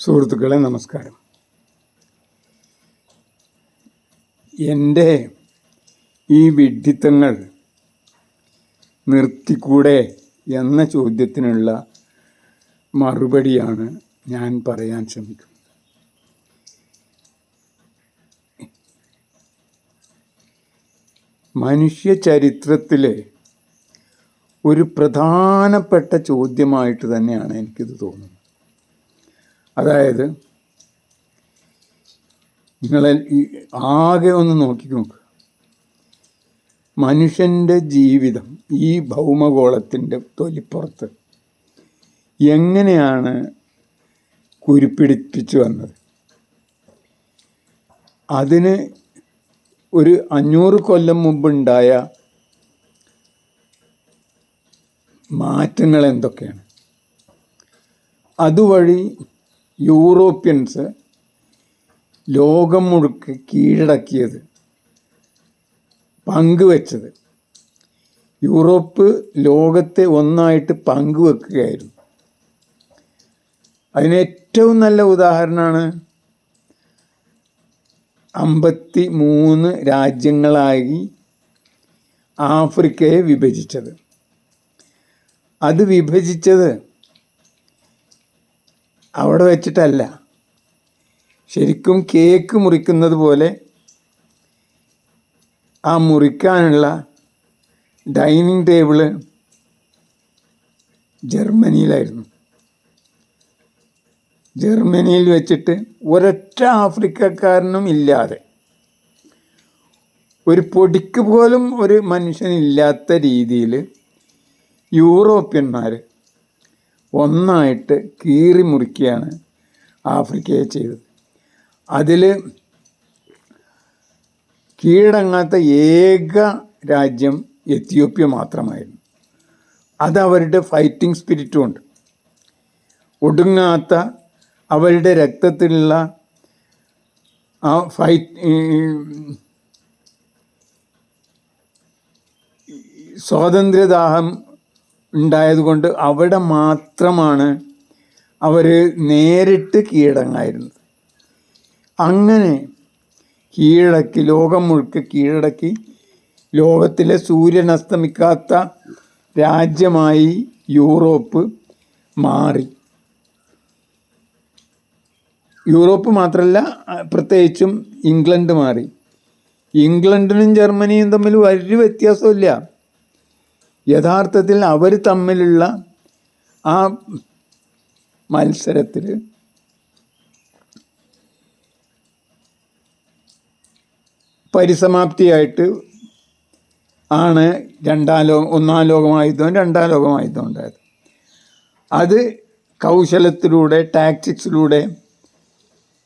സുഹൃത്തുക്കളെ നമസ്കാരം. എന്റെ ഈ വിഡ്ഢിത്തങ്ങൾ നിർത്തിക്കൂടെ എന്ന ചോദ്യത്തിനുള്ള മറുപടിയാണ് ഞാൻ പറയാൻ ശ്രമിക്കുന്നത്. മനുഷ്യ ചരിത്രത്തിലെ ഒരു പ്രധാനപ്പെട്ട ചോദ്യമായിട്ട് തന്നെയാണ് എനിക്കിത് തോന്നുന്നത്. അതായത് നിങ്ങളെ ആകെ ഒന്ന് നോക്കി. മനുഷ്യന്റെ ജീവിതം ഈ ഭൗമഗോളത്തിന്റെ തൊലിപ്പുറത്ത് എങ്ങനെയാണ് കുരുപ്പിടിപ്പിച്ചു വന്നത്? അതിന് ഒരു അഞ്ഞൂറ് കൊല്ലം മുമ്പുണ്ടായ മാറ്റങ്ങൾ എന്തൊക്കെയാണ്? അതുവഴി യൂറോപ്യൻസ് ലോകം മുഴുക്ക് കീഴടക്കിയത് പങ്കുവെച്ചത്. യൂറോപ്പ് ലോകത്തെ ഒന്നായിട്ട് പങ്കുവെക്കുകയായിരുന്നു. അതിന് ഏറ്റവും നല്ല ഉദാഹരണമാണ് അമ്പത്തി മൂന്ന് രാജ്യങ്ങളായി ആഫ്രിക്കയെ വിഭജിച്ചത്. അത് വിഭജിച്ചത് അവിടെ വെച്ചിട്ടല്ല. ശരിക്കും കേക്ക് മുറിക്കുന്നത് പോലെ ആ മുറിക്കാനുള്ള ഡൈനിങ് ടേബിൾ ജർമ്മനിയിലായിരുന്നു. ജർമ്മനിയിൽ വെച്ചിട്ട് ഒരൊറ്റ ആഫ്രിക്കക്കാരനും ഇല്ലാതെ. ഒരു പൊടിക്ക് പോലും ഒരു മനുഷ്യനില്ലാത്ത രീതിയിൽ യൂറോപ്യന്മാർ ഒന്നായിട്ട് കീറി മുറിക്കുകയാണ് ആഫ്രിക്കയെ ചെയ്തത്. അതിൽ കീഴടങ്ങാത്ത ഏക രാജ്യം എത്യോപ്യ മാത്രമായിരുന്നു. അതവരുടെ ഫൈറ്റിംഗ് സ്പിരിറ്റും ഉണ്ട്. ഒടുങ്ങാത്ത അവരുടെ രക്തത്തിലുള്ള ആ ഫൈറ്റ് സ്വാതന്ത്ര്യദാഹം ഉണ്ടായതുകൊണ്ട് അവിടെ മാത്രമാണ് അവർ നേരിട്ട് കീഴടങ്ങായിരുന്നത്. അങ്ങനെ കീഴടക്കി ലോകം മുഴുക്കെ കീഴടക്കി ലോകത്തിലെ സൂര്യൻ അസ്തമിക്കാത്ത രാജ്യമായി യൂറോപ്പ് മാറി. യൂറോപ്പ് മാത്രമല്ല പ്രത്യേകിച്ചും ഇംഗ്ലണ്ട് മാറി. ഇംഗ്ലണ്ടിനും ജർമ്മനിയും തമ്മിൽ വലിയ വ്യത്യാസമില്ല യഥാർത്ഥത്തിൽ അവർ തമ്മിലുള്ള ആ മത്സരത്തിൽ പരിസമാപ്തിയായിട്ട് ആണ് രണ്ടാം ലോകം ഒന്നാം ലോകമായുദ്ധവും രണ്ടാം ലോകമായുദ്ധം ഉണ്ടായത്. അത് കൗശലത്തിലൂടെ ടാക്ടിക്സിലൂടെ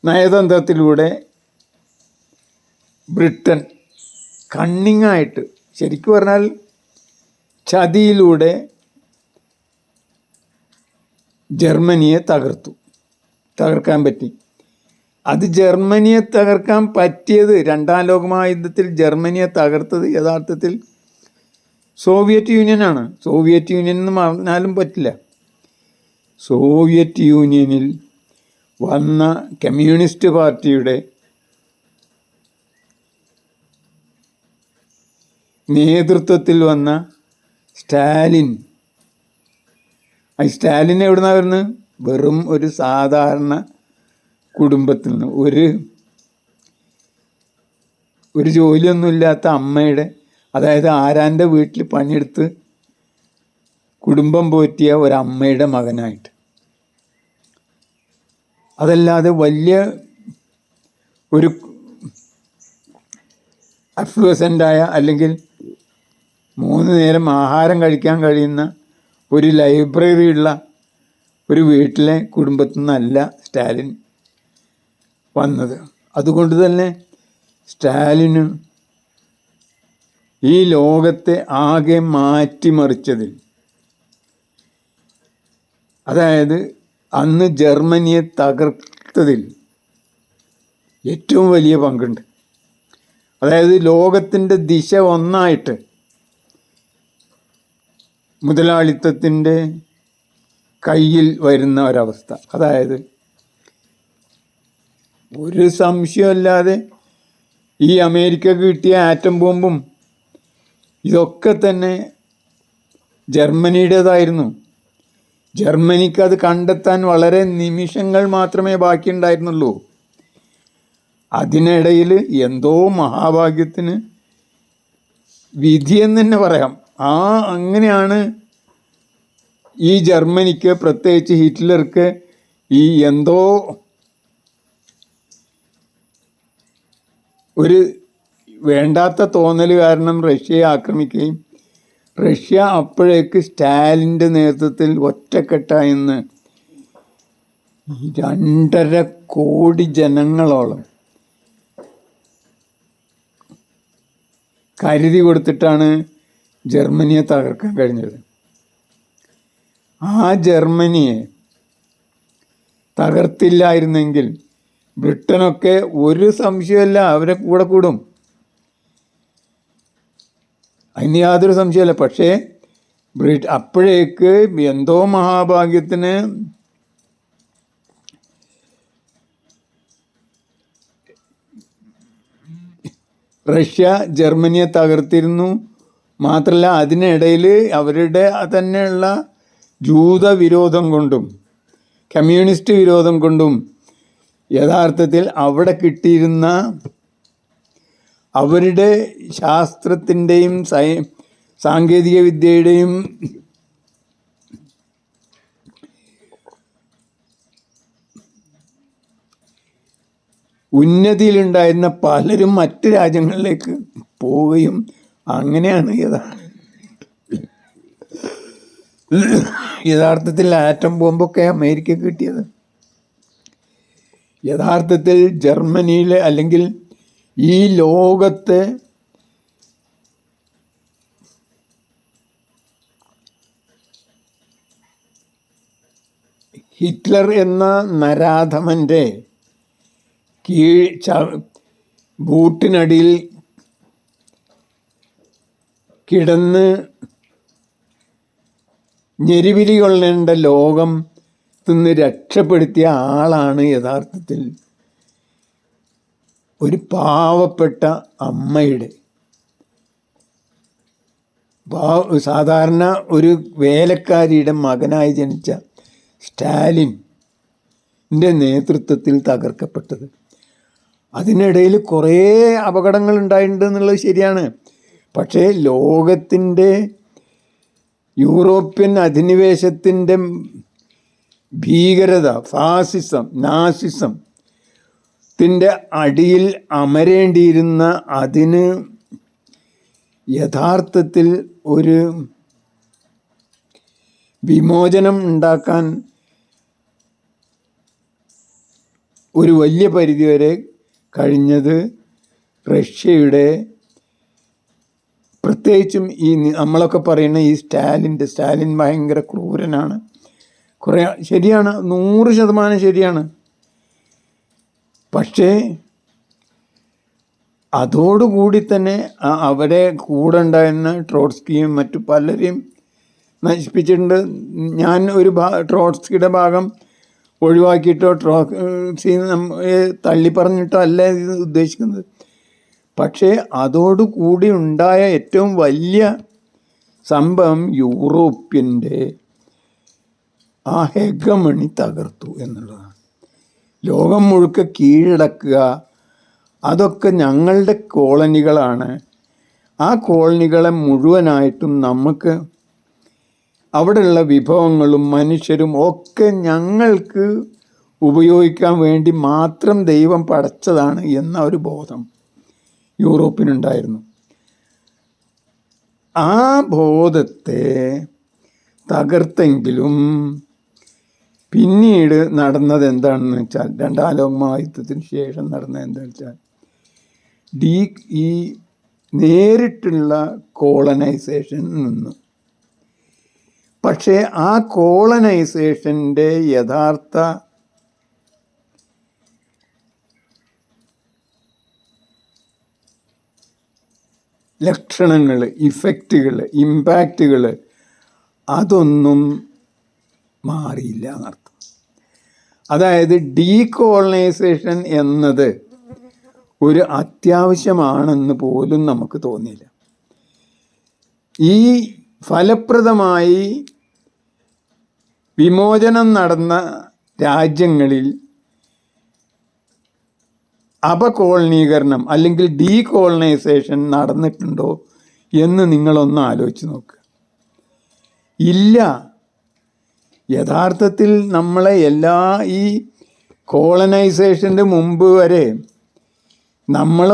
നയതന്ത്രത്തിലൂടെ ബ്രിട്ടൻ കണ്ണിങ്ങായിട്ട് ശരിക്കും പറഞ്ഞാൽ ചതിയിലൂടെ ജർമ്മനിയെ തകർത്തു. തകർക്കാൻ പറ്റി. അത് ജർമ്മനിയെ തകർക്കാൻ പറ്റിയത് രണ്ടാം ലോകമഹായുദ്ധത്തിൽ ജർമ്മനിയെ തകർത്തത് യഥാർത്ഥത്തിൽ സോവിയറ്റ് യൂണിയനാണ് സോവിയറ്റ് യൂണിയൻ എന്ന് പറഞ്ഞാലും പറ്റില്ല. സോവിയറ്റ് യൂണിയനിൽ വന്ന കമ്മ്യൂണിസ്റ്റ് പാർട്ടിയുടെ നേതൃത്വത്തിൽ വന്ന സ്റ്റാലിൻ. സ്റ്റാലിൻ എവിടുന്നാ വരുന്നത് വെറും ഒരു സാധാരണ കുടുംബത്തിൽ നിന്ന് ഒരു ഒരു ജോലിയൊന്നുമില്ലാത്ത അമ്മയുടെ അതായത് ആരാന്റെ വീട്ടിൽ പണിയെടുത്ത് കുടുംബം പോറ്റിയ ഒരമ്മയുടെ മകനായിട്ട്. അതല്ലാതെ വലിയ ഒരു അഫ്ലുവസന്റായ അല്ലെങ്കിൽ മൂന്ന് നേരം ആഹാരം കഴിക്കാൻ കഴിയുന്ന ഒരു ലൈബ്രറിയുള്ള ഒരു വീട്ടിലെ കുടുംബത്തിൽ നിന്നല്ല സ്റ്റാലിൻ വന്നത്. അതുകൊണ്ട് തന്നെ സ്റ്റാലിന് ഈ ലോകത്തെ ആകെ മാറ്റിമറിച്ചതിൽ അതായത് അന്ന് ജർമ്മനിയെ തകർത്തതിൽ ഏറ്റവും വലിയ പങ്കുണ്ട്. അതായത് ലോകത്തിന്റെ ദിശ ഒന്നായിട്ട് മുതലാളിത്തത്തിന്റെ കയ്യിൽ വരുന്ന ഒരവസ്ഥ. അതായത് ഒരു സംശയമല്ലാതെ ഈ അമേരിക്കക്ക് കിട്ടിയ ആറ്റം ബോംബും ഇതൊക്കെ തന്നെ ജർമ്മനിയുടേതായിരുന്നു. ജർമ്മനിക്ക് അത് കണ്ടെത്താൻ വളരെ നിമിഷങ്ങൾ മാത്രമേ ബാക്കിയുണ്ടായിരുന്നുള്ളൂ. അതിനിടയിൽ എന്തോ മഹാഭാഗ്യത്തിന് വിധിയെന്ന് തന്നെ പറയാം. ആ അങ്ങനെയാണ് ഈ ജർമ്മനിക്ക് പ്രത്യേകിച്ച് ഹിറ്റ്ലർക്ക് ഈ എന്തോ ഒരു വേണ്ടാത്ത തോന്നൽ കാരണം റഷ്യയെ ആക്രമിക്കുകയും റഷ്യ അപ്പോഴേക്ക് സ്റ്റാലിന്റെ നേതൃത്വത്തിൽ ഒറ്റക്കെട്ടായെന്ന് രണ്ടര കോടി ജനങ്ങളോളം കരുതി കൊടുത്തിട്ടാണ് ജർമ്മനിയെ തകർക്കാൻ കഴിഞ്ഞത്. ആ ജർമ്മനിയെ തകർത്തില്ലായിരുന്നെങ്കിൽ ബ്രിട്ടനൊക്കെ ഒരു സംശയമല്ല അവരെ കൂടെ കൂടും. അതിന് യാതൊരു സംശയമല്ല പക്ഷേ ബ്രിട്ട് അപ്പോഴേക്ക് എന്തോ മഹാഭാഗ്യത്തിന് റഷ്യ ജർമ്മനിയെ തകർത്തിരുന്നു. മാത്രമല്ല അതിനിടയിൽ അവരുടെ തന്നെയുള്ള ജൂത വിരോധം കൊണ്ടും കമ്മ്യൂണിസ്റ്റ് വിരോധം കൊണ്ടും യഥാർത്ഥത്തിൽ അവിടെ കിട്ടിയിരുന്ന അവരുടെ ശാസ്ത്രത്തിന്റെയും സയ സാങ്കേതിക വിദ്യയുടെയും ഉന്നതിയിലുണ്ടായിരുന്ന പലരും മറ്റ് രാജ്യങ്ങളിലേക്ക് പോവുകയും അങ്ങനെയാണ് യഥാ യഥാർത്ഥത്തിൽ ആറ്റം ബോംബൊക്കെ അമേരിക്ക കിട്ടിയത്. യഥാർത്ഥത്തിൽ ജർമ്മനിയിലെ അല്ലെങ്കിൽ ഈ ലോകത്തെ ഹിറ്റ്ലർ എന്ന നരാധമന്റെ കീഴ് ബൂട്ടിനടിയിൽ കിടന്ന് ഞെരിവിലി കൊള്ളേണ്ട ലോകം നിന്ന് രക്ഷപ്പെടുത്തിയ ആളാണ് യഥാർത്ഥത്തിൽ ഒരു പാവപ്പെട്ട അമ്മയുടെ. സാധാരണ ഒരു വേലക്കാരിയുടെ മകനായി ജനിച്ച സ്റ്റാലിന്റെ നേതൃത്വത്തിൽ തകർക്കപ്പെട്ടത്. അതിനിടയിൽ കുറേ അപകടങ്ങൾ ഉണ്ടായിട്ടുണ്ട് എന്നുള്ളത് ശരിയാണ്. പക്ഷേ ലോകത്തിന്റെ യൂറോപ്യൻ അധിനിവേശത്തിന്റെ ഭീകരത ഫാസിസം നാസിസം ത്തിന്റെ അടിയിൽ അമരേണ്ടിയിരുന്ന അതിന് യഥാർത്ഥത്തിൽ ഒരു വിമോചനം ഉണ്ടാക്കാൻ ഒരു വലിയ പരിധിവരെ കഴിഞ്ഞത് റഷ്യയുടെ പ്രത്യേകിച്ചും ഈ നമ്മളൊക്കെ പറയുന്ന ഈ സ്റ്റാലിന്റെ സ്റ്റാലിൻ ഭയങ്കര ക്രൂരനാണ്. കുറേ ശരിയാണ് നൂറ് ശതമാനം ശരിയാണ്. പക്ഷേ അതോടുകൂടി തന്നെ അവരെ കൂടെ ഉണ്ടായിരുന്ന ട്രോട്സ്കിയും മറ്റു പലരെയും നശിപ്പിച്ചിട്ടുണ്ട്. ഞാൻ ഒരു ഭാ ട്രോട്സ്കിയുടെ ഭാഗം ഒഴിവാക്കിയിട്ടോ ട്രോട്സി തള്ളി പറഞ്ഞിട്ടോ അല്ല ഉദ്ദേശിക്കുന്നത്. പക്ഷേ അതോടുകൂടി ഉണ്ടായ ഏറ്റവും വലിയ സംഭവം യൂറോപ്യന്റെ ആ ഹെഗമണി തകർത്തു എന്നുള്ളതാണ്. ലോകം മുഴുക്ക കീഴടക്കുക അതൊക്കെ ഞങ്ങളുടെ കോളനികളാണ്. ആ കോളനികളെ മുഴുവനായിട്ടും നമുക്ക് അവിടെയുള്ള വിഭവങ്ങളും മനുഷ്യരും ഒക്കെ ഞങ്ങൾക്ക് ഉപയോഗിക്കാൻ വേണ്ടി മാത്രം ദൈവം പടച്ചതാണ് എന്ന ഒരു ബോധം. യൂറോപ്പിനുണ്ടായിരുന്നു. ആ ബോധത്തെ തകർത്തെങ്കിലും പിന്നീട് നടന്നത് എന്താണെന്ന് വെച്ചാൽ രണ്ടാം ലോക മഹായുദ്ധത്തിന് ശേഷം നടന്നത് എന്താണെന്ന് വെച്ചാൽ ഡീ ഈ നേരിട്ടുള്ള കോളനൈസേഷൻ നിന്നു. പക്ഷേ ആ കോളനൈസേഷന്റെ യഥാർത്ഥ ലക്ഷണങ്ങൾ ഇഫക്റ്റുകൾ ഇമ്പാക്റ്റുകൾ അതൊന്നും മാറിയില്ല എന്നർത്ഥം. അതായത് ഡീകോളനൈസേഷൻ എന്നത് ഒരു അത്യാവശ്യമാണെന്ന് പോലും നമുക്ക് തോന്നിയില്ല. ഈ ഫലപ്രദമായി വിമോചനം നടന്ന രാജ്യങ്ങളിൽ അപകോളനീകരണം അല്ലെങ്കിൽ ഡീകോളനൈസേഷൻ നടന്നിട്ടുണ്ടോ എന്ന് നിങ്ങളൊന്ന് ആലോചിച്ച് നോക്കുക ഇല്ല. യഥാർത്ഥത്തിൽ നമ്മളെ എല്ലാ ഈ കോളനൈസേഷന്റെ മുമ്പ് വരെ നമ്മൾ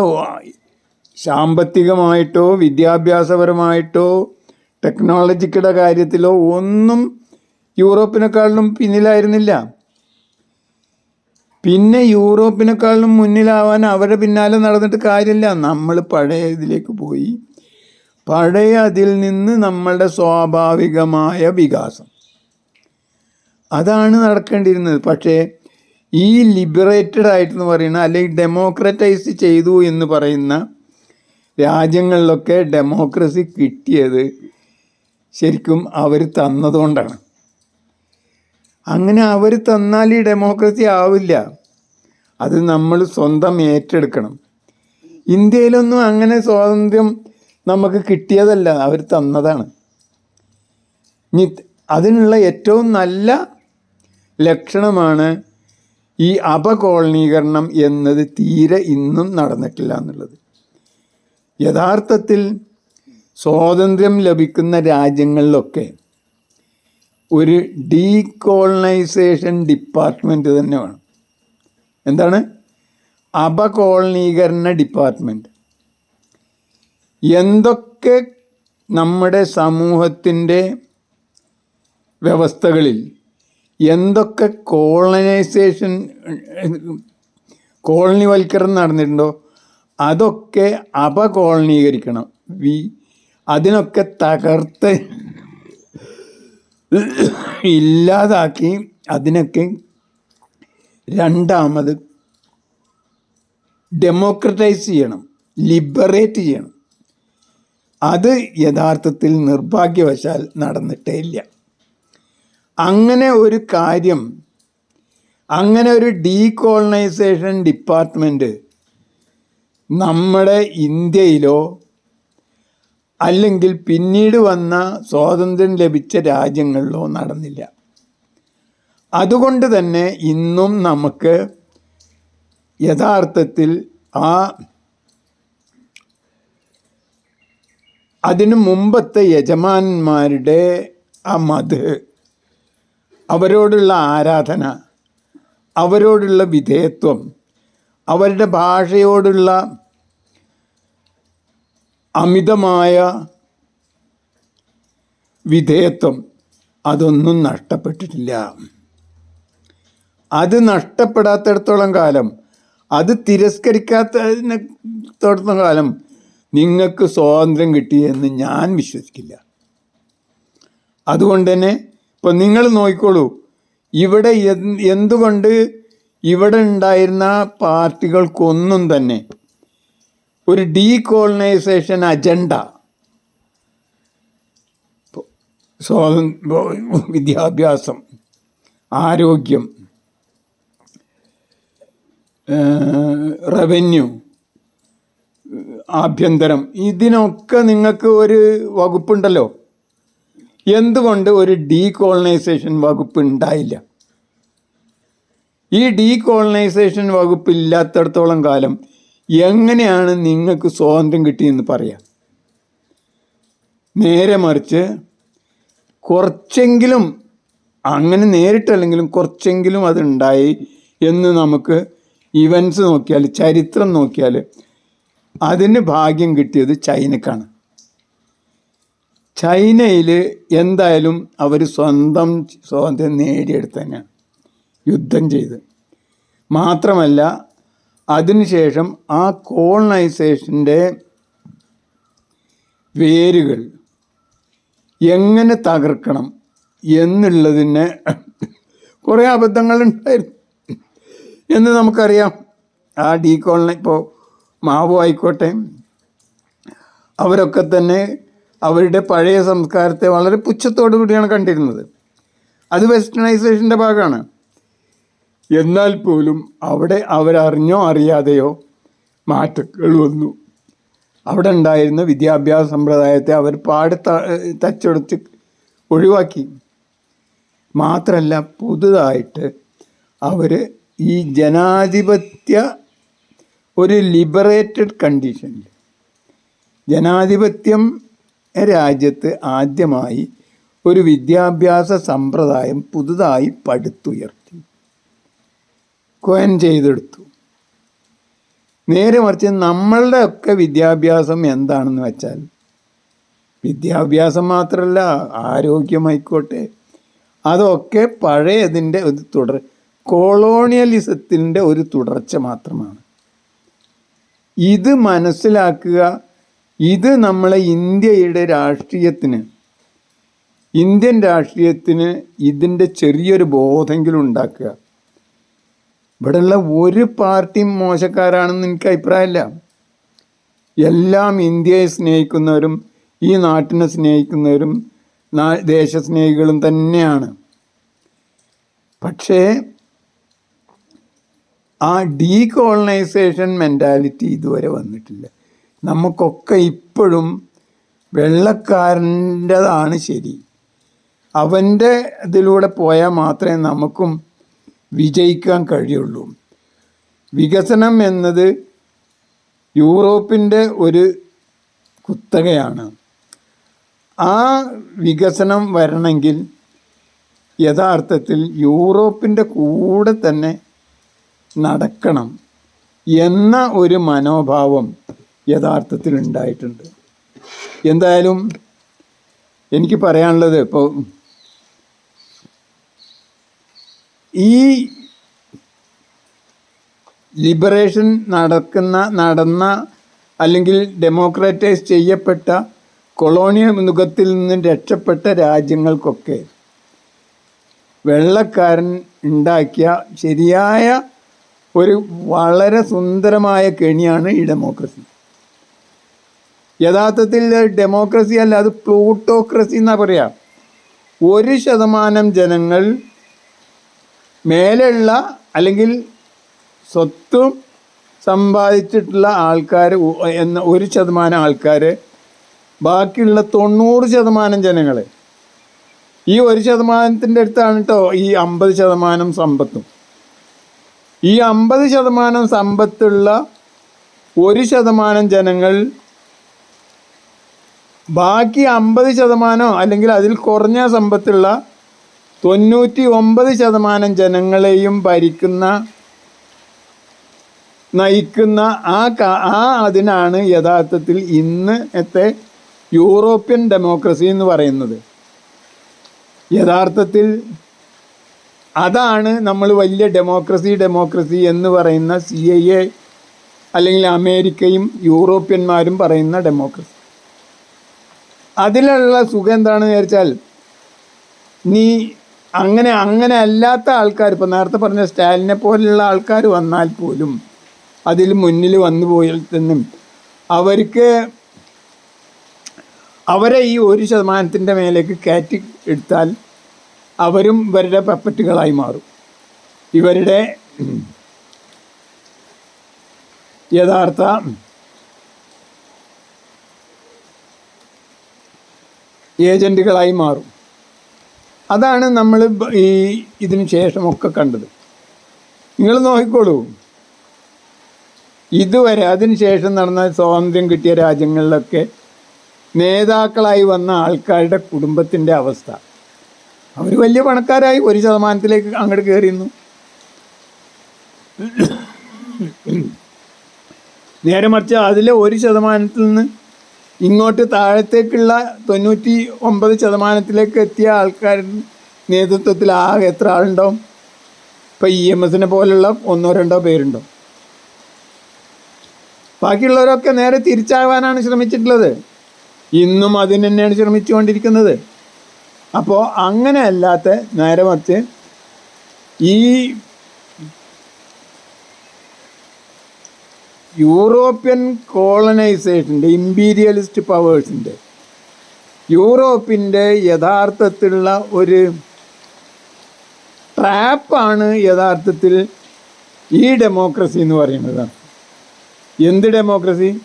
സാമ്പത്തികമായിട്ടോ വിദ്യാഭ്യാസപരമായിട്ടോ ടെക്നോളജിക്കുടെ കാര്യത്തിലോ ഒന്നും യൂറോപ്പിനെക്കാളിലും പിന്നിലായിരുന്നില്ല. പിന്നെ യൂറോപ്പിനെക്കാളും മുന്നിലാവാൻ അവരുടെ പിന്നാലെ നടന്നിട്ട് കാര്യമില്ല. നമ്മൾ പഴയ ഇതിലേക്ക് പോയി. പഴയ അതിൽ നിന്ന് നമ്മളുടെ സ്വാഭാവികമായ വികാസം. അതാണ് നടക്കേണ്ടിയിരുന്നത്. പക്ഷേ ഈ ലിബറേറ്റഡ് ആയിട്ടെന്ന് പറയുന്ന അല്ലെങ്കിൽ ഡെമോക്രറ്റൈസ് ചെയ്തു എന്ന് പറയുന്ന രാജ്യങ്ങളിലൊക്കെ ഡെമോക്രസി കിട്ടിയത് ശരിക്കും അവർ തന്നതുകൊണ്ടാണ്. അങ്ങനെ അവർ തന്നാൽ ഈ ഡെമോക്രസി ആവില്ല. അത് നമ്മൾ സ്വന്തം ഏറ്റെടുക്കണം. ഇന്ത്യയിലൊന്നും അങ്ങനെ സ്വാതന്ത്ര്യം നമുക്ക് കിട്ടിയതല്ല. അവർ തന്നതാണ്. ഇനി അതിനുള്ള ഏറ്റവും നല്ല ലക്ഷണമാണ് ഈ അപകോളനീകരണം എന്നത് തീരെ ഇന്നും നടന്നിട്ടില്ല എന്നുള്ളത്. യഥാർത്ഥത്തിൽ സ്വാതന്ത്ര്യം ലഭിക്കുന്ന രാജ്യങ്ങളിലൊക്കെ ഒരു ഡീകോളനൈസേഷൻ ഡിപ്പാർട്ട്മെന്റ് തന്നെ വേണം. എന്താണ്? അപകോളനീകരണ ഡിപ്പാർട്ട്മെന്റ് എന്തൊക്കെ നമ്മുടെ സമൂഹത്തിന്റെ വ്യവസ്ഥകളിൽ എന്തൊക്കെ കോളനൈസേഷൻ കോളനിവൽക്കരണം നടന്നിട്ടുണ്ടോ അതൊക്കെ അപകോളനീകരിക്കണം. വി അതിനൊക്കെ തകർത്ത് ഇല്ലാതാക്കി അതിനൊക്കെ രണ്ടാമത് ഡെമോക്രറ്റൈസ് ചെയ്യണം ലിബറേറ്റ് ചെയ്യണം. അത് യഥാർത്ഥത്തിൽ നിർഭാഗ്യവശാൽ നടന്നിട്ടേ ഇല്ല. അങ്ങനെ ഒരു കാര്യം അങ്ങനെ ഒരു ഡീകോളനൈസേഷൻ ഡിപ്പാർട്ട്മെന്റ് നമ്മുടെ ഇന്ത്യയിലോ അല്ലെങ്കിൽ പിന്നീട് വന്ന സ്വാതന്ത്ര്യം ലഭിച്ച രാജ്യങ്ങളിലോ നടന്നില്ല. അതുകൊണ്ട് തന്നെ ഇന്നും നമുക്ക് യഥാർത്ഥത്തിൽ ആ അതിനു മുമ്പത്തെ യജമാനന്മാരുടെ ആ മത് അവരോടുള്ള ആരാധന അവരോടുള്ള വിധേയത്വം അവരുടെ ഭാഷയോടുള്ള അമിതമായ വിധേയത്വം അതൊന്നും നഷ്ടപ്പെട്ടിട്ടില്ല. അത് നഷ്ടപ്പെടാത്തടത്തോളം കാലം അത് തിരസ്കരിക്കാത്തടത്തോളം കാലം നിങ്ങൾക്ക് സ്വാതന്ത്ര്യം കിട്ടിയെന്ന് ഞാൻ വിശ്വസിക്കില്ല. അതുകൊണ്ട് തന്നെ ഇപ്പം നിങ്ങൾ നോക്കിക്കോളൂ ഇവിടെ എന്തുകൊണ്ട് ഇവിടെ ഉണ്ടായിരുന്ന പാർട്ടികൾക്കൊന്നും തന്നെ ഒരു ഡീകോളനൈസേഷൻ അജണ്ട. സ്വാതന്ത്ര്യ വിദ്യാഭ്യാസം ആരോഗ്യം റവന്യൂ ആഭ്യന്തരം ഇതിനൊക്കെ നിങ്ങൾക്ക് ഒരു വകുപ്പുണ്ടല്ലോ. എന്തുകൊണ്ട് ഒരു ഡീകോളനൈസേഷൻ വകുപ്പ് ഉണ്ടായില്ല ഈ ഡീകോളനൈസേഷൻ വകുപ്പ് ഇല്ലാത്തടത്തോളം കാലം എങ്ങനെയാണ് നിങ്ങൾക്ക് സ്വാതന്ത്ര്യം കിട്ടിയെന്ന് പറയാം? നേരെ മറിച്ച് കുറച്ചെങ്കിലും അങ്ങനെ നേരിട്ടല്ലെങ്കിലും കുറച്ചെങ്കിലും അതുണ്ടായി എന്ന് നമുക്ക് ഇവൻസ് നോക്കിയാൽ ചരിത്രം നോക്കിയാൽ അതിന് ഭാഗ്യം കിട്ടിയത് ചൈനക്കാണ്. ചൈനയിൽ എന്തായാലും അവർ സ്വന്തം സ്വാതന്ത്ര്യം നേടിയെടുത്ത് തന്നെയാണ് യുദ്ധം ചെയ്ത്. മാത്രമല്ല അതിനുശേഷം ആ കോളനൈസേഷന്റെ വേരുകൾ എങ്ങനെ തകർക്കണം എന്നുള്ളതിന് കുറേ അബദ്ധങ്ങളുണ്ടായിരുന്നു. എന്ന് നമുക്കറിയാം. ആ ഡീ കോളനി ഇപ്പോൾ മാവോ ആയിക്കോട്ടെ. അവരൊക്കെ തന്നെ അവരുടെ പഴയ സംസ്കാരത്തെ വളരെ പുച്ഛത്തോടു കൂടിയാണ് കണ്ടിരുന്നത്. അത് വെസ്റ്റേണൈസേഷന്റെ ഭാഗമാണ്. എന്നാൽ പോലും അവിടെ അവരറിഞ്ഞോ അറിയാതെയോ മാറ്റങ്ങൾ വന്നു. അവിടെ ഉണ്ടായിരുന്ന വിദ്യാഭ്യാസ സമ്പ്രദായത്തെ അവർ പാട് തച്ചെടുത്ത് ഒഴിവാക്കി. മാത്രമല്ല പുതുതായിട്ട് അവർ ഈ ജനാധിപത്യ ഒരു ലിബറേറ്റഡ് കണ്ടീഷനിൽ ജനാധിപത്യം രാജ്യത്ത് ആദ്യമായി ഒരു വിദ്യാഭ്യാസ സമ്പ്രദായം പുതുതായി പടുത്തുയർത്തി. കോയൻ ചെയ്തെടുത്തു. നേരെ മറിച്ച് നമ്മളുടെ ഒക്കെ വിദ്യാഭ്യാസം എന്താണെന്ന് വെച്ചാൽ വിദ്യാഭ്യാസം മാത്രമല്ല ആരോഗ്യമായിക്കോട്ടെ അതൊക്കെ പഴയതിന്റെ ഒരു തുടർ കോളോണിയലിസത്തിന്റെ ഒരു തുടർച്ച മാത്രമാണ്. ഇത് മനസ്സിലാക്കുക ഇത് നമ്മളെ ഇന്ത്യയുടെ രാഷ്ട്രീയത്തിന് ഇന്ത്യൻ രാഷ്ട്രീയത്തിന് ഇതിന്റെ ചെറിയൊരു ബോധമെങ്കിലും ഉണ്ടാക്കുക. ഇവിടെയുള്ള ഒരു പാർട്ടിയും മോശക്കാരാണെന്ന് എനിക്ക് അഭിപ്രായമില്ല. എല്ലാം ഇന്ത്യയെ സ്നേഹിക്കുന്നവരും ഈ നാട്ടിനെ സ്നേഹിക്കുന്നവരും ദേശസ്നേഹികളും തന്നെയാണ്. പക്ഷേ ആ ഡീകോളനൈസേഷൻ മെന്റാലിറ്റി ഇതുവരെ വന്നിട്ടില്ല. നമുക്കൊക്കെ ഇപ്പോഴും വെള്ളക്കാരന്റെതാണ് ശരി. അവന്റെ ഇതിലൂടെ പോയാൽ മാത്രമേ നമുക്കും വിജയിക്കാൻ കഴിയുള്ളൂ. വികസനം എന്നത് യൂറോപ്പിന്റെ ഒരു കുത്തകയാണ്. ആ വികസനം വരണമെങ്കിൽ യഥാർത്ഥത്തിൽ യൂറോപ്പിന്റെ കൂടെ തന്നെ നടക്കണം എന്ന ഒരു മനോഭാവം യഥാർത്ഥത്തിൽ ഉണ്ടായിട്ടുണ്ട്. എന്തായാലും എനിക്ക് പറയാനുള്ളത് ഇപ്പോൾ ഈ ലിബറേഷൻ നടക്കുന്ന നടന്ന അല്ലെങ്കിൽ ഡെമോക്രാറ്റൈസ് ചെയ്യപ്പെട്ട കൊളോണിയൽ മുഖത്തിൽ നിന്നും രക്ഷപ്പെട്ട രാജ്യങ്ങൾക്കൊക്കെ വെള്ളക്കാരൻ ഉണ്ടാക്കിയ ശരിയായ ഒരു വളരെ സുന്ദരമായ കെണിയാണ് ഈ ഡെമോക്രസി. യഥാർത്ഥത്തിൽ ഡെമോക്രസി അല്ല അത് പ്ലൂട്ടോക്രസി എന്നാ പറയാ. ഒരു ശതമാനം ജനങ്ങൾ മേലെയുള്ള അല്ലെങ്കിൽ സ്വത്തും സമ്പാദിച്ചിട്ടുള്ള ആൾക്കാർ എന്ന ഒരു ശതമാനം ആൾക്കാർ ബാക്കിയുള്ള തൊണ്ണൂറ് ശതമാനം ജനങ്ങൾ ഈ ഒരു ശതമാനത്തിന്റെ അടുത്താണ് കേട്ടോ ഈ അമ്പത് ശതമാനം സമ്പത്തും. ഈ അമ്പത് ശതമാനം സമ്പത്തുള്ള ഒരു ശതമാനം ജനങ്ങൾ ബാക്കി അമ്പത് ശതമാനം അല്ലെങ്കിൽ അതിൽ കുറഞ്ഞ സമ്പത്തുള്ള തൊണ്ണൂറ്റി ഒമ്പത് ശതമാനം ജനങ്ങളെയും ഭരിക്കുന്ന നയിക്കുന്ന ആ ആ അതിനാണ് യഥാർത്ഥത്തിൽ ഇന്നത്തെ യൂറോപ്യൻ ഡെമോക്രസി എന്ന് പറയുന്നത്. യഥാർത്ഥത്തിൽ അതാണ് നമ്മൾ വലിയ ഡെമോക്രസി ഡെമോക്രസി എന്ന് പറയുന്ന സി ഐ എ അല്ലെങ്കിൽ അമേരിക്കയും യൂറോപ്യന്മാരും പറയുന്ന ഡെമോക്രസി. അതിലുള്ള സുഖം എന്താണെന്ന് വിചാരിച്ചാൽ നീ അങ്ങനെ അങ്ങനെ അല്ലാത്ത ആൾക്കാർ ഇപ്പോൾ നേരത്തെ പറഞ്ഞ സ്റ്റാലിനെ പോലെയുള്ള ആൾക്കാർ വന്നാൽ പോലും അതിൽ മുന്നിൽ വന്നു പോയാൽ തന്നും അവർക്ക് അവരെ ഈ ഒരു ശതമാനത്തിന്റെ മേലേക്ക് കയറ്റി എടുത്താൽ അവരും ഇവരുടെ പപ്പറ്റുകളായി മാറും. ഇവരുടെ യഥാർത്ഥ ഏജന്റുകളായി മാറും. അതാണ് നമ്മൾ ഈ ഇതിന് ശേഷമൊക്കെ കണ്ടത്. നിങ്ങൾ നോക്കിക്കോളൂ. ഇതുവരെ അതിന് ശേഷം നടന്ന സ്വാതന്ത്ര്യം കിട്ടിയ രാജ്യങ്ങളിലൊക്കെ നേതാക്കളായി വന്ന ആൾക്കാരുടെ കുടുംബത്തിന്റെ അവസ്ഥ. അവർ വലിയ പണക്കാരായി. ഒരു ശതമാനത്തിലേക്ക് അങ്ങോട്ട് കയറിയിരുന്നു നേരെ മറിച്ച് അതിലെ ഒരു ശതമാനത്തിൽ നിന്ന് ഇങ്ങോട്ട് താഴത്തേക്കുള്ള തൊണ്ണൂറ്റി ഒമ്പത് ശതമാനത്തിലേക്ക് എത്തിയ ആൾക്കാരുടെ നേതൃത്വത്തിൽ ആകെ എത്ര ആളുണ്ടാവും ഇപ്പം ഇ എം എസിനെ പോലുള്ള ഒന്നോ രണ്ടോ പേരുണ്ടോ? ബാക്കിയുള്ളവരൊക്കെ നേരെ തിരിച്ചാവാനാണ് ശ്രമിച്ചിട്ടുള്ളത്. ഇന്നും അതിന് തന്നെയാണ് ശ്രമിച്ചുകൊണ്ടിരിക്കുന്നത്. അപ്പോൾ അങ്ങനെ അല്ലാത്ത നേരെ മറിച്ച് ഈ യൂറോപ്യൻ കോളനൈസേഷന്റെ ഇമ്പീരിയലിസ്റ്റ് പവേഴ്സിന്റെ യൂറോപ്പിന്റെ യഥാർത്ഥത്തിലുള്ള ഒരു ട്രാപ്പാണ് യഥാർത്ഥത്തിൽ ഈ ഡെമോക്രസി എന്ന് പറയുന്നത്. എന്ത് ഡെമോക്രസി?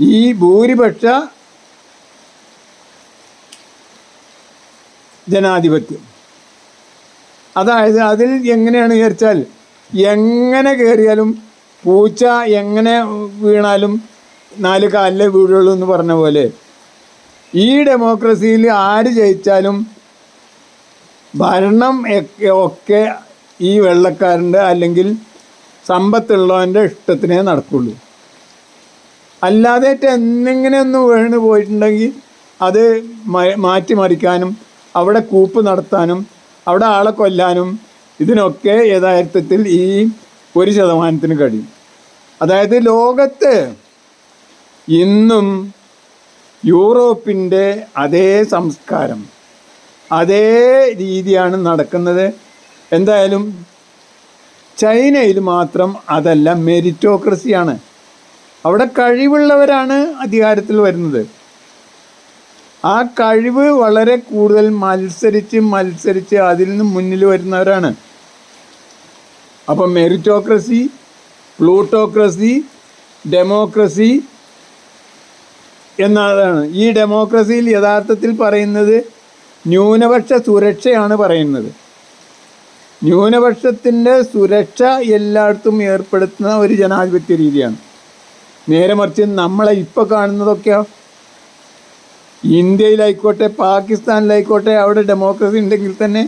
ഈ ഭൂരിപക്ഷ ജനാധിപത്യം. അതായത് അതിൽ എങ്ങനെയാണ് വിചാരിച്ചാൽ എങ്ങനെ കയറിയാലും പൂച്ച എങ്ങനെ വീണാലും നാല് കാലിലെ വീടുള്ളൂ എന്ന് പറഞ്ഞ പോലെ ഈ ഡെമോക്രസിയിൽ ആര് ജയിച്ചാലും ഭരണം ഒക്കെ- ഈ വെള്ളക്കാരന്റെ അല്ലെങ്കിൽ സമ്പത്തുള്ളവന്റെ ഇഷ്ടത്തിനേ നടക്കുള്ളൂ. അല്ലാതെ എന്തെങ്ങനെ ഒന്ന് വീണ് പോയിട്ടുണ്ടെങ്കിൽ അത് മാറ്റി മാറ്റിമറിക്കാനും അവിടെ കൂപ്പ് നടത്താനും അവിടെ ആളെ കൊല്ലാനും ഇതിനൊക്കെ യഥാർത്ഥത്തിൽ ഈ ഒരു ശതമാനത്തിന് കഴിയും അതായത് ലോകത്ത് ഇന്നും യൂറോപ്പിന്റെ അതേ സംസ്കാരം അതേ രീതിയാണ് നടക്കുന്നത്. എന്തായാലും ചൈനയിൽ മാത്രം അതല്ല മെരിറ്റോക്രസിയാണ്. അവിടെ കഴിവുള്ളവരാണ് അധികാരത്തിൽ വരുന്നത്. ആ കഴിവ് വളരെ കൂടുതൽ മത്സരിച്ച് മത്സരിച്ച് അതിൽ നിന്ന് മുന്നിൽ വരുന്നവരാണ്. അപ്പം മെറിറ്റോക്രസി പ്ലൂട്ടോക്രസി ഡെമോക്രസി എന്നതാണ്. ഈ ഡെമോക്രസിയിൽ യഥാർത്ഥത്തിൽ പറയുന്നത് ന്യൂനപക്ഷ സുരക്ഷയാണ് പറയുന്നത്. ന്യൂനപക്ഷത്തിന്റെ സുരക്ഷ എല്ലായിടത്തും ഏർപ്പെടുത്തുന്ന ഒരു ജനാധിപത്യ രീതിയാണ്. നേരെ മറിച്ച് നമ്മളെ ഇപ്പോൾ കാണുന്നതൊക്കെയോ? ഇന്ത്യയിലായിക്കോട്ടെ പാകിസ്ഥാനിലായിക്കോട്ടെ അവിടെ ഡെമോക്രസി ഉണ്ടെങ്കിൽ തന്നെ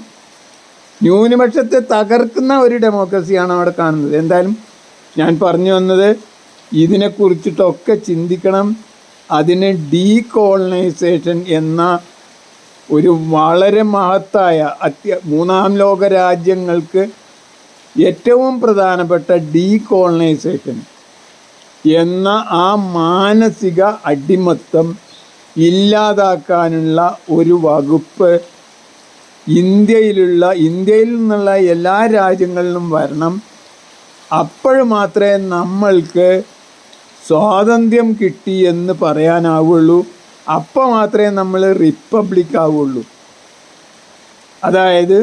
ന്യൂനപക്ഷത്തെ തകർക്കുന്ന ഒരു ഡെമോക്രസിയാണ് അവിടെ കാണുന്നത്. എന്തായാലും ഞാൻ പറഞ്ഞു വന്നത് ഇതിനെക്കുറിച്ചിട്ടൊക്കെ ചിന്തിക്കണം. അതിന് ഡീകോളനൈസേഷൻ എന്ന ഒരു വളരെ മഹത്തായ അത്യ മൂന്നാം ലോക രാജ്യങ്ങൾക്ക് ഏറ്റവും പ്രധാനപ്പെട്ട ഡീകോളനൈസേഷൻ എന്ന ആ മാനസിക അടിമത്തം ഇല്ലാതാക്കാനുള്ള ഒരു വകുപ്പ് ഇന്ത്യയിലുള്ള ഇന്ത്യയിൽ നിന്നുള്ള എല്ലാ രാജ്യങ്ങളിലും വരണം. അപ്പോൾ മാത്രമേ നമ്മൾക്ക് സ്വാതന്ത്ര്യം കിട്ടി എന്ന് പറയാനാവുള്ളൂ. അപ്പോൾ മാത്രമേ നമ്മൾ റിപ്പബ്ലിക് ആവുള്ളൂ. അതായത്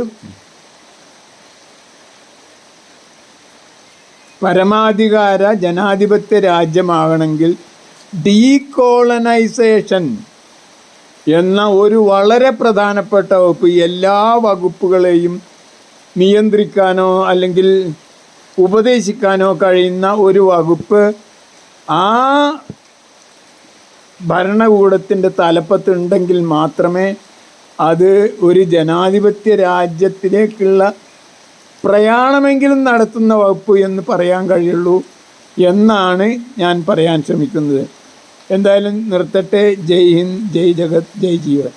പരമാധികാര ജനാധിപത്യ രാജ്യമാകണമെങ്കിൽ ഡീകോളനൈസേഷൻ എന്ന ഒരു വളരെ പ്രധാനപ്പെട്ട വകുപ്പ് എല്ലാ വകുപ്പുകളെയും നിയന്ത്രിക്കാനോ അല്ലെങ്കിൽ ഉപദേശിക്കാനോ കഴിയുന്ന ഒരു വകുപ്പ് ആ ഭരണകൂടത്തിന്റെ തലപ്പത്തുണ്ടെങ്കിൽ മാത്രമേ അത് ഒരു ജനാധിപത്യ രാജ്യത്തിലേക്കുള്ള പ്രയാണമെങ്കിലും നടത്തുന്ന വകുപ്പ് എന്ന് പറയാൻ കഴിയുള്ളൂ എന്നാണ് ഞാൻ പറയാൻ ശ്രമിക്കുന്നത്. എന്തായാലും നിർത്തട്ടെ. ജയ് ഹിന്ദ് ജയ് ജഗത് ജയ് ജീവൻ.